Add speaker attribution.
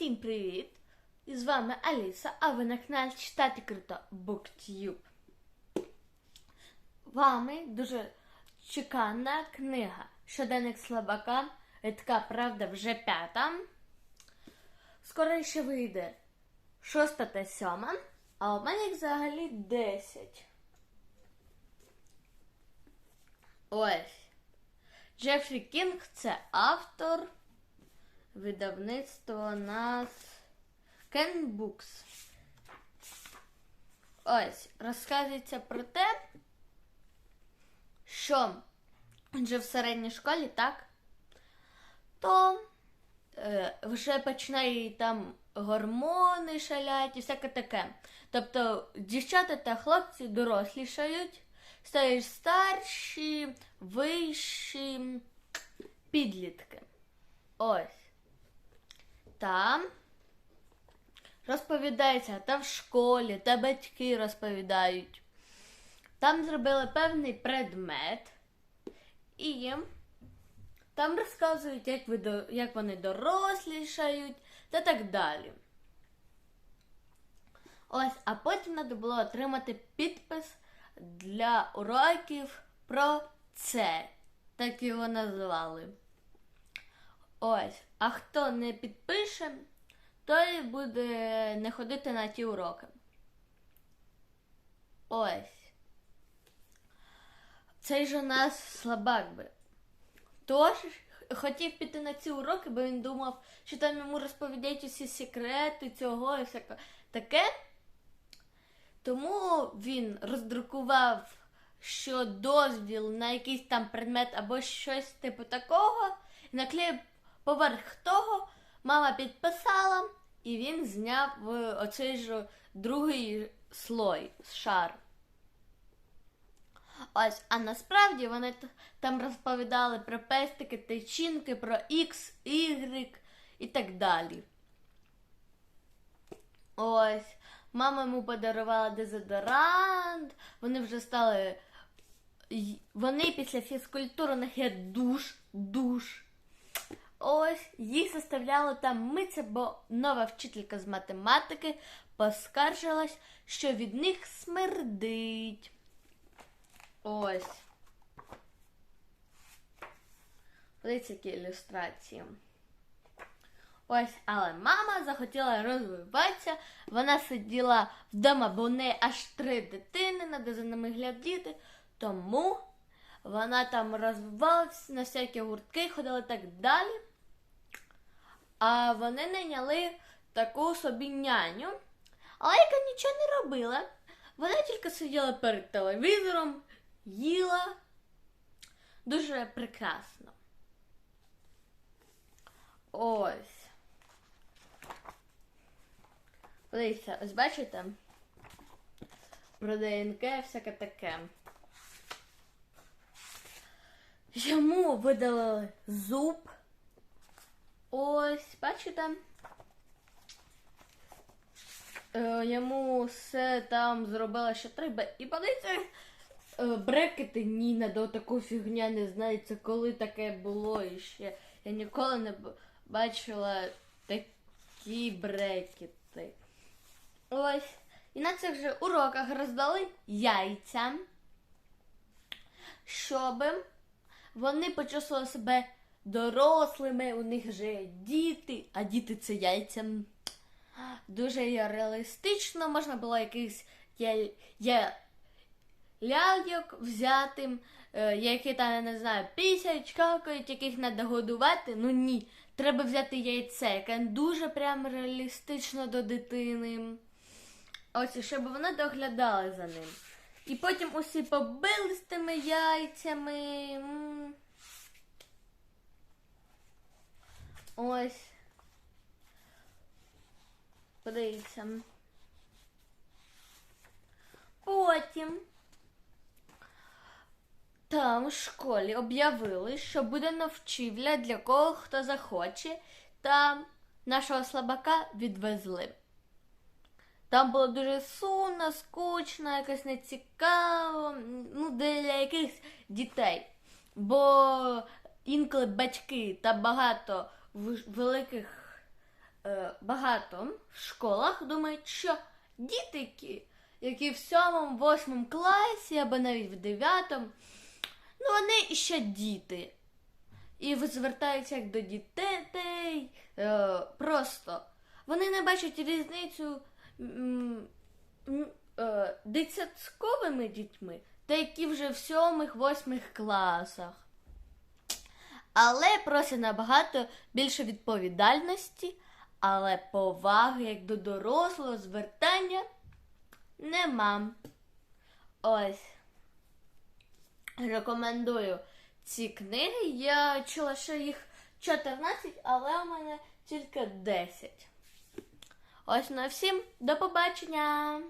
Speaker 1: Всім привіт! І з вами Аліса, а ви на каналі Читати Круто BookTube. Вами дуже чекана книга Щоденник слабака. Рідка правда вже п'ята. Скоро ще вийде шоста та сьома, а у мене їх взагалі десять. Ось. Джефрі Кінг це автор. Видавництво нас Books. Ось, розказується про те, що вже в середній школі, так, то е, вже починає там гормони шалять і всяке таке. Тобто дівчата та хлопці дорослішають, стають старші, вищі, підлітки. Ось. Там розповідається, та в школі, та батьки розповідають. Там зробили певний предмет, і там розказують, як, ви, як вони дорослішають та так далі. Ось, а потім треба було отримати підпис для уроків про це. Так його назвали. Ось. А хто не підпише, той буде не ходити на ті уроки. Ось. Цей же у нас слабак би. Тож хотів піти на ці уроки, бо він думав, що там йому розповідають усі секрети цього і всяке таке. Тому він роздрукував, що дозвіл на якийсь там предмет або щось типу такого, і наклеїв поверх того, мама підписала, і він зняв е, оцей же другий слой, шар. Ось, а насправді вони там розповідали про пестики, тичинки, про X, Y і так далі. Ось, мама йому подарувала дезодорант, вони вже стали. Вони після фізкультури у них є душ, душ. Ось їх заставляло там митися, бо нова вчителька з математики поскаржилась, що від них смердить. Ось. Подивіться, які ілюстрації. Ось, але мама захотіла розвиватися. Вона сиділа вдома, бо у неї аж три дитини, треба за ними глядіти. Тому вона там розвивалася на всякі гуртки, ходила і так далі. А вони найняли таку собі няню, але яка нічого не робила. Вона тільки сиділа перед телевізором, їла. Дуже прекрасно. Ось. Подивіться, ось бачите? Про ДНК всяке таке. Йому видалили зуб. Ось, бачите? Е, йому все там зробили, що треба. І подивіться, е, брекети Ніна до таку фігня не знається, коли таке було і ще. Я ніколи не бачила такі брекети. Ось. І на цих же уроках роздали яйця, щоб вони почувствували себе дорослими, у них вже діти, а діти це яйця. Дуже реалістично, можна було якийсь я, я, ляльок взяти, е, які там, я не знаю, пісять, какають, яких треба годувати. Ну ні. Треба взяти яйце, яке дуже прям реалістично до дитини. Ось, щоб вони доглядали за ним. І потім усі побили з тими яйцями. Ось. Подивіться. Потім там в школі об'явили, що буде навчівля для кого хто захоче, та нашого слабака відвезли. Там було дуже сумно, скучно, якось нецікаво, ну, для якихось дітей. Бо інколи батьки та багато в- великих е, багато в школах думають, що діти, які, в сьомому, восьмому класі або навіть в дев'ятому, ну вони ще діти. І звертаються як до дітей. Е, просто вони не бачать різницю е, дитсадковими дітьми, та які вже в сьомих, восьмих класах. Але просять набагато більше відповідальності, але поваги як до дорослого звертання нема. Ось. Рекомендую ці книги. Я чула, що їх 14, але у мене тільки 10. Ось на всім. До побачення!